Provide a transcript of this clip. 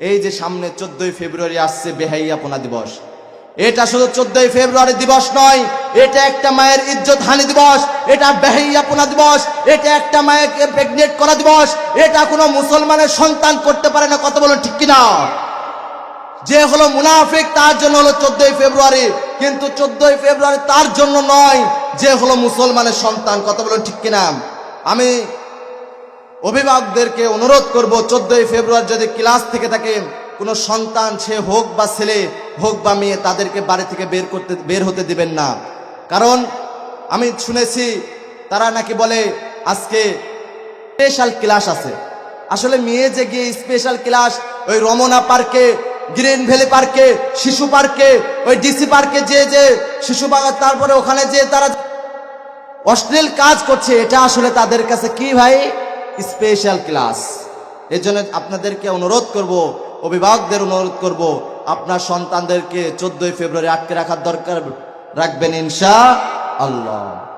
এই যে সামনে চোদ্দই ফেব্রুয়ারি আসছে বেহাইয়াপনা দিবস, এটা শুধু চোদ্দই ফেব্রুয়ারি দিবস নয়, এটা একটা মায়ের ইজ্জত হানি দিবস, এটা বেহাইয়াপনা দিবস, এটা একটা মায়েরকে প্রেগনেন্ট করা দিবস, এটা কোনো মুসলমানের সন্তান করতে পারে না কত বলো ঠিক কিনা? যে হলো মুনাফিক, তার জন্য হলো চোদ্দই ফেব্রুয়ারি, কিন্তু চোদ্দই ফেব্রুয়ারি তার জন্য নয়, যে হলো মুসলমানের সন্তান কত বলো ঠিক কিনা? আমি অভিভাবকদেরকে অনুরোধ করব, চোদ্দই ফেব্রুয়ারি যদি ক্লাস থেকে থাকে কোনো সন্তান, সে হোক বা ছেলে হোক বা মেয়ে, তাদেরকে বাড়ি থেকে বের করতে, বের হতে দিবেন না। কারণ আমি শুনেছি তারা নাকি বলে, আজকে স্পেশাল ক্লাস আছে। আসলে মেয়ে যে গিয়ে স্পেশাল ক্লাস ওই রমনা পার্কে, গ্রিন ভ্যালি পার্কে, শিশু পার্কে, ওই ডিসি পার্কে যে যে শিশু বাগান, তারপরে ওখানে যে তারা অশ্লীল কাজ করছে, এটা আসলে তাদের কাছে কি ভাই? স্পেশাল ক্লাস এজন্য জন্য আপনাদেরকে অনুরোধ করব, অভিভাবকদের অনুরোধ করব, আপনার সন্তানদেরকে চোদ্দই ফেব্রুয়ারি আটকে রাখার দরকার রাখবেন ইনশা আল্লাহ।